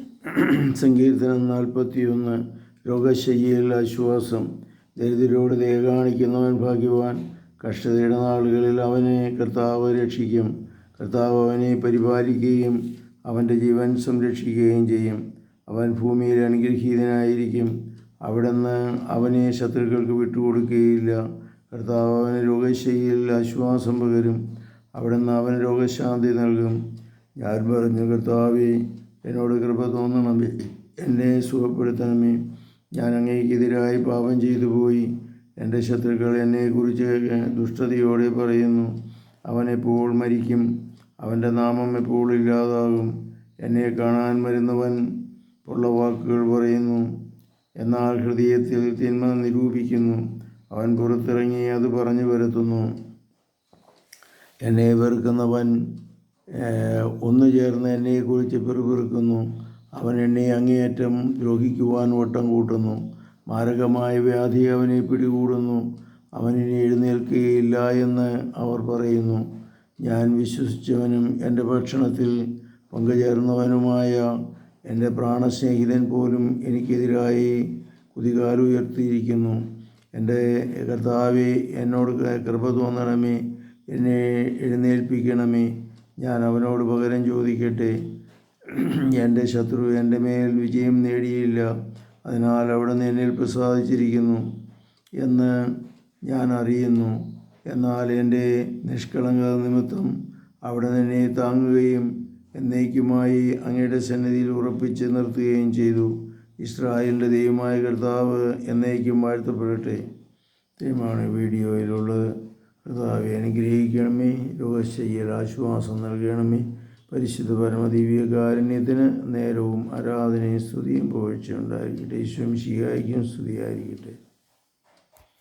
സങ്കീർത്തനം നാൽപ്പത്തിയൊന്ന്. രോഗശയ്യയിൽ ആശ്വാസം. ദരിദ്രരോട് ദയ കാണിക്കുന്നവൻ ഭാഗ്യവാൻ. കഷ്ടതയുടെ നാളുകളിൽ അവനെ കർത്താവ് രക്ഷിക്കും. കർത്താവ് അവനെ പരിപാലിക്കുകയും അവന്റെ ജീവൻ സംരക്ഷിക്കുകയും ചെയ്യും. അവൻ ഭൂമിയിൽ അനുഗ്രഹീതനായിരിക്കും. അവിടുന്ന് അവനെ ശത്രുക്കൾക്ക് വിട്ടുകൊടുക്കുകയില്ല. കർത്താവ് അവന് രോഗശയ്യയിൽ ആശ്വാസം പകരും. അവിടുന്ന് അവന് രോഗശാന്തി നൽകും. ഞാൻ പറഞ്ഞു കർത്താവേ എന്നോട് കൃപ തോന്നണമേ എന്നെ സുഖപ്പെടുത്തണമേ. ഞാൻ അങ്ങേക്കെതിരായി പാപം ചെയ്തു പോയി. എന്റെ ശത്രുക്കൾ എന്നെക്കുറിച്ച് ദുഷ്ടതയോടെ പറയുന്നു. അവൻ എപ്പോൾ മരിക്കും? അവന്റെ നാമം എപ്പോൾ ഇല്ലാതാകും? എന്നെ കാണാൻ വരുന്നവൻ ഉള്ള വാക്കുകൾ പറയുന്നു. എന്നാൽ ഹൃദയത്തിൽ തിന്മ നിരൂപിക്കുന്നു. അവൻ പുറത്തിറങ്ങി അത് പറഞ്ഞു വരുത്തുന്നു എന്നെ വെറുക്കുന്നവൻ ഒന്നു ചേർന്ന് എന്നെക്കുറിച്ച് പിറുപിറുക്കുന്നു. അവൻ എന്നെ അങ്ങേയറ്റം ദ്രോഹിക്കുവാൻ വട്ടം കൂട്ടുന്നു. മാരകമായ വ്യാധി അവനെ പിടികൂടുന്നു. അവനിനി എഴുന്നേൽക്കുകയില്ല എന്ന് അവർ പറയുന്നു. ഞാൻ വിശ്വസിച്ചവനും എന്റെ ഭക്ഷണത്തിൽ പങ്കുചേർന്നവനുമായ എന്റെ പ്രാണസ്നേഹിതൻ പോലും എനിക്കെതിരായി കുതികാലുയർത്തിയിരിക്കുന്നു എന്റെ കർത്താവെ എന്നോട് കൃപ തോന്നണമേ എന്നെ എഴുന്നേൽപ്പിക്കണമേ. ഞാൻ അവനോട് പകരം ചോദിക്കട്ടെ? എന്റെ ശത്രു എന്റെ മേൽ വിജയം നേടിയില്ല. അതിനാൽ അവിടെ എന്നിൽ പ്രസാദിച്ചിരിക്കുന്നു എന്ന് ഞാൻ അറിയുന്നു. എന്നാൽ എന്റെ നിഷ്കളങ്കത നിമിത്തം അവിടെ നിന്നെ താങ്ങുകയും എന്നേക്കുമായി അങ്ങയുടെ സന്നിധിയിൽ ഉറപ്പിച്ച് നിർത്തുകയും ചെയ്തു. ഇസ്രായേലിന്റെ ദൈവമായ കർത്താവ് എന്നേക്കും വാഴ്ത്തപ്പെടട്ടെ. ദൈവമാണ് വീഡിയോയിലുള്ളത്. കർത്താവെ അനുഗ്രഹിക്കണമേ. രോഗശയ്യൽ ആശ്വാസം നൽകണമേ. പരിശുദ്ധ പരമദിവ്യ കാരുണ്യത്തിന് നേരവും ആരാധനയും സ്തുതിയും പോഴ്ചയുണ്ടായിരിക്കട്ടെ ഈശ്വം ശിഹായിക്കും സ്തുതിയായിരിക്കട്ടെ.